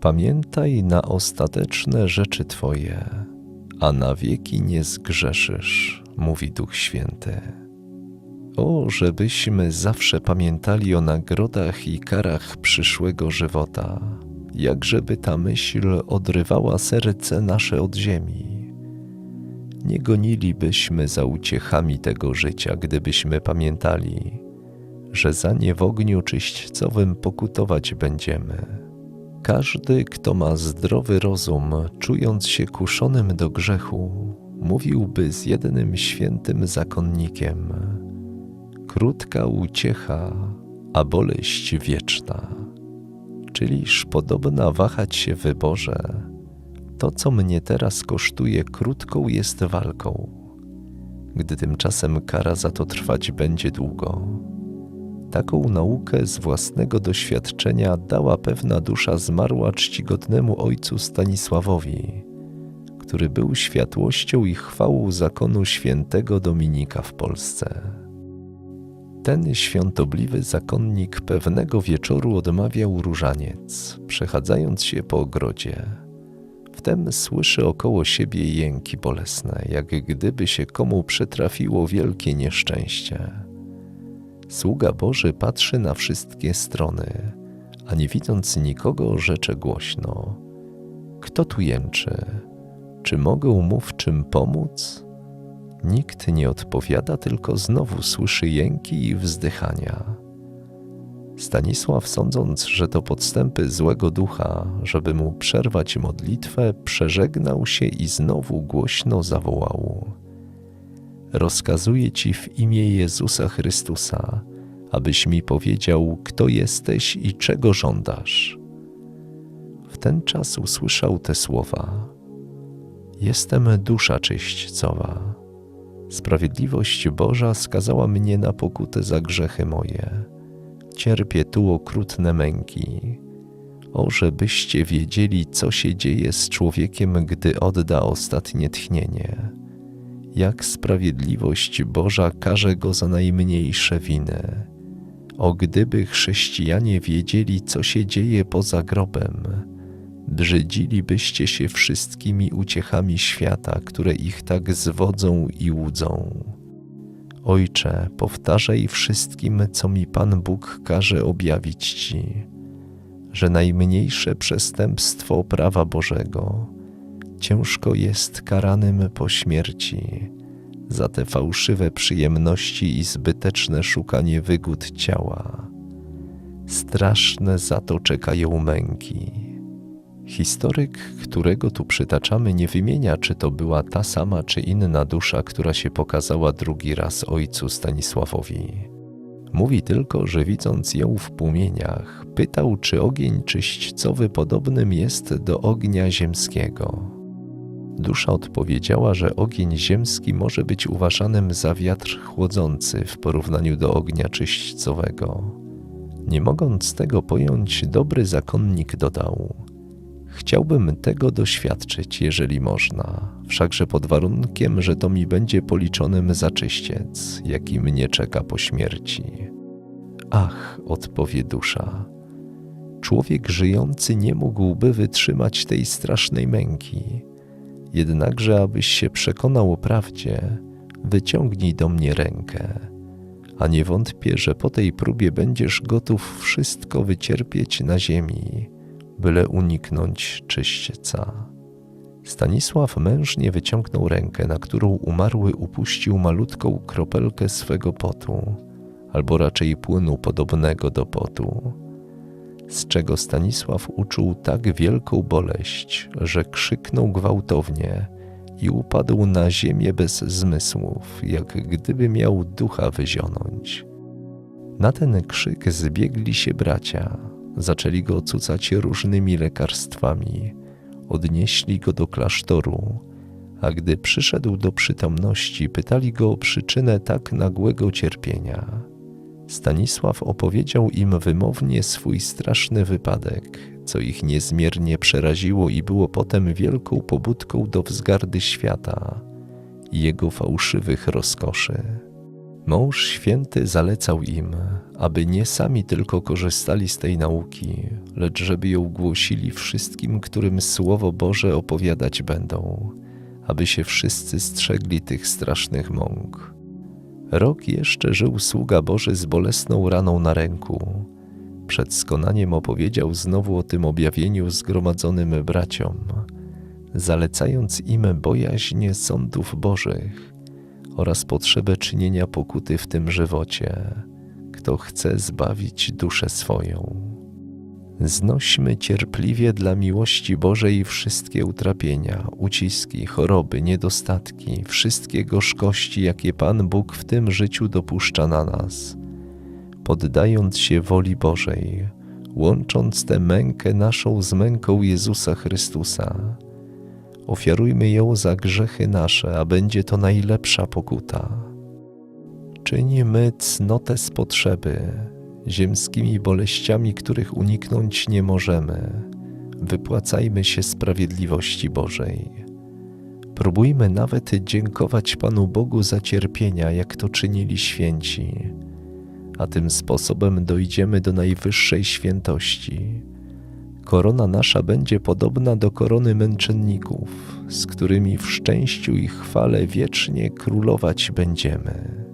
Pamiętaj na ostateczne rzeczy Twoje, a na wieki nie zgrzeszysz, mówi Duch Święty. O, żebyśmy zawsze pamiętali o nagrodach i karach przyszłego żywota, jakżeby ta myśl odrywała serce nasze od ziemi. Nie gonilibyśmy za uciechami tego życia, gdybyśmy pamiętali, że za nie w ogniu czyśćcowym pokutować będziemy. Każdy, kto ma zdrowy rozum, czując się kuszonym do grzechu, mówiłby z jednym świętym zakonnikiem: Krótka uciecha, a boleść wieczna. Czyliż podobna wahać się w wyborze, to co mnie teraz kosztuje krótką jest walką, gdy tymczasem kara za to trwać będzie długo. Taką naukę z własnego doświadczenia dała pewna dusza zmarła czcigodnemu ojcu Stanisławowi, który był światłością i chwałą zakonu świętego Dominika w Polsce. Ten świątobliwy zakonnik pewnego wieczoru odmawiał różaniec, przechadzając się po ogrodzie. Wtem słyszy około siebie jęki bolesne, jak gdyby się komu przytrafiło wielkie nieszczęście. Sługa Boży patrzy na wszystkie strony, a nie widząc nikogo, rzecze głośno: Kto tu jęczy? Czy mogę mu w czym pomóc? Nikt nie odpowiada, tylko znowu słyszy jęki i wzdychania. Stanisław, sądząc, że to podstępy złego ducha, żeby mu przerwać modlitwę, przeżegnał się i znowu głośno zawołał: Rozkazuję ci w imię Jezusa Chrystusa, abyś mi powiedział, kto jesteś i czego żądasz. W ten czas usłyszał te słowa: Jestem dusza czyśćcowa. Sprawiedliwość Boża skazała mnie na pokutę za grzechy moje. Cierpię tu okrutne męki. O, żebyście wiedzieli, co się dzieje z człowiekiem, gdy odda ostatnie tchnienie. Jak sprawiedliwość Boża karze go za najmniejsze winy. O, gdyby chrześcijanie wiedzieli, co się dzieje poza grobem, brzydzilibyście się wszystkimi uciechami świata, które ich tak zwodzą i łudzą. Ojcze, powtarzaj wszystkim, co mi Pan Bóg każe objawić Ci, że najmniejsze przestępstwo prawa Bożego ciężko jest karanym po śmierci za te fałszywe przyjemności i zbyteczne szukanie wygód ciała. Straszne za to czekają męki. Historyk, którego tu przytaczamy, nie wymienia, czy to była ta sama, czy inna dusza, która się pokazała drugi raz ojcu Stanisławowi. Mówi tylko, że widząc ją w płomieniach, pytał, czy ogień czyśćcowy podobnym jest do ognia ziemskiego. Dusza odpowiedziała, że ogień ziemski może być uważanym za wiatr chłodzący w porównaniu do ognia czyśćcowego. Nie mogąc tego pojąć, dobry zakonnik dodał: Chciałbym tego doświadczyć, jeżeli można, wszakże pod warunkiem, że to mi będzie policzonym za czyściec, jaki mnie czeka po śmierci. Ach, odpowie dusza. Człowiek żyjący nie mógłby wytrzymać tej strasznej męki Jednakże, abyś się przekonał o prawdzie, wyciągnij do mnie rękę, a nie wątpię, że po tej próbie będziesz gotów wszystko wycierpieć na ziemi, byle uniknąć czyśćca. Stanisław mężnie wyciągnął rękę, na którą umarły upuścił malutką kropelkę swego potu, albo raczej płynu podobnego do potu z czego Stanisław uczuł tak wielką boleść, że krzyknął gwałtownie i upadł na ziemię bez zmysłów, jak gdyby miał ducha wyzionąć. Na ten krzyk zbiegli się bracia, zaczęli go cucać różnymi lekarstwami, odnieśli go do klasztoru, a gdy przyszedł do przytomności, pytali go o przyczynę tak nagłego cierpienia. Stanisław opowiedział im wymownie swój straszny wypadek, co ich niezmiernie przeraziło i było potem wielką pobudką do wzgardy świata i jego fałszywych rozkoszy. Mąż święty zalecał im, aby nie sami tylko korzystali z tej nauki, lecz żeby ją głosili wszystkim, którym Słowo Boże opowiadać będą, aby się wszyscy strzegli tych strasznych mąk. Rok jeszcze żył sługa Boży z bolesną raną na ręku. Przed skonaniem opowiedział znowu o tym objawieniu zgromadzonym braciom, zalecając im bojaźń sądów Bożych oraz potrzebę czynienia pokuty w tym żywocie, kto chce zbawić duszę swoją. Znośmy cierpliwie dla miłości Bożej wszystkie utrapienia, uciski, choroby, niedostatki, wszystkie gorzkości, jakie Pan Bóg w tym życiu dopuszcza na nas, poddając się woli Bożej, łącząc tę mękę naszą z męką Jezusa Chrystusa. Ofiarujmy ją za grzechy nasze, a będzie to najlepsza pokuta. Czynimy cnotę z potrzeby, ziemskimi boleściami, których uniknąć nie możemy. Wypłacajmy się sprawiedliwości Bożej. Próbujmy nawet dziękować Panu Bogu za cierpienia, jak to czynili święci, a tym sposobem dojdziemy do najwyższej świętości. Korona nasza będzie podobna do korony męczenników, z którymi w szczęściu i chwale wiecznie królować będziemy.